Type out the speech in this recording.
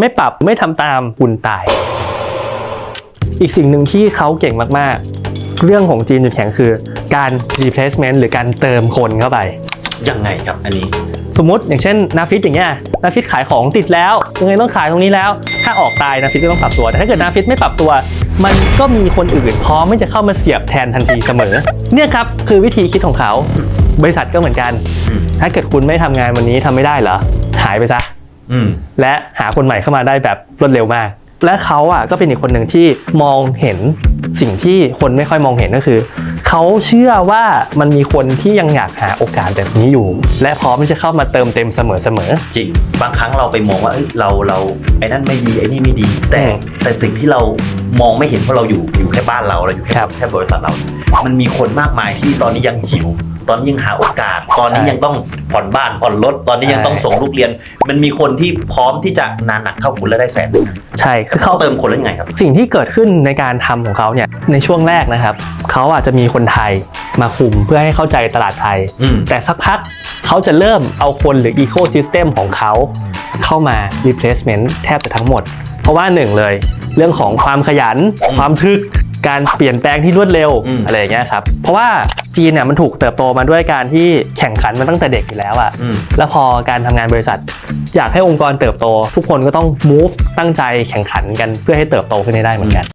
ไม่ปรับไม่ทำตามคุณตาย อีกสิ่งหนึ่งที่เขาเก่งมากๆ เรื่องของจีนจุดแข็งคือการ replacement หรือการเติมคนเข้าไป ยังไงครับอันนี้ สมมติอย่างเช่นนาฟิตอย่างเงี้ยนาฟิตขายของติดแล้วยังไงต้องขายตรงนี้แล้ว ถ้าออกตายนาฟิตก็ต้องปรับตัว แต่ถ้าเกิดนาฟิตไม่ปรับตัว มันก็มีคนอื่นพร้อมที่จะเข้ามาเสียบแทนทันทีเสมอ เนี่ยครับคือวิธีคิดของเขา บริษัทก็เหมือนกันอืมถ้าเกิดคุณไม่ทำงานวันนี้ทำไม่ได้เหรอหายไปซะอืม และหาคนใหม่เข้ามาได้แบบรวดเร็วมาก และเขาอะก็เป็นอีกคนหนึ่งที่มองเห็นสิ่งที่คนไม่ค่อยมองเห็นก็คือ เขาเชื่อว่ามันมีคนที่ยังอยากหาโอกาสแบบนี้อยู่ และพร้อมที่จะเข้ามาเติมเต็มเสมอจริง บางครั้งเราไปมองว่าเอ้ยเราเราไอ้นั่นไม่ดีไอ้นี่ไม่ดี แต่อืมแต่สิ่งที่เรา มองไม่เห็นเพราะเราอยู่อยู่แค่บ้านเราเราอยู่แค่ครับแค่บริษัทเรา มันมีคนมากมายที่ตอนนี้ยังหิว ตอนนี้ยังหาโอกาส ตอนนี้ใช่ยังต้องผ่อนบ้านผ่อนรถตอนนี้ยังใช่ต้องส่งลูกเรียน มันมีคนที่พร้อมที่จะนานหนักเข้าคุณแล้วได้แสนหนึ่งๆใช่คือเขาเขาเติมคนแล้วยังไงครับ สิ่งที่เกิดขึ้นในการทำของเขาเนี่ยในช่วงแรกนะครับเขาอาจจะมีคนไทยมาคุมเพื่อให้เข้าใจตลาดไทยอืมแต่สักพักเขาจะเริ่มเอาคนหรือ Ecosystem ของเขาเข้ามา replacement แทบจะทั้งหมด เพราะว่าหนึ่งเลย เรื่องของความขยันอืมความทึกการเปลี่ยนแปลงที่รวดเร็วอืมอะไรอย่างเงี้ยครับ เพราะว่าจีนเนี่ยมันถูกเติบโตมาด้วยการที่แข่งขันมาตั้งแต่เด็กอยู่แล้วอะอืม แล้วพอการทำงานบริษัท อยากให้องค์กรเติบโต ทุกคนก็ต้อง move ตั้งใจแข่งขันกันเพื่อให้เติบโตขึ้นให้ได้เหมือนกัน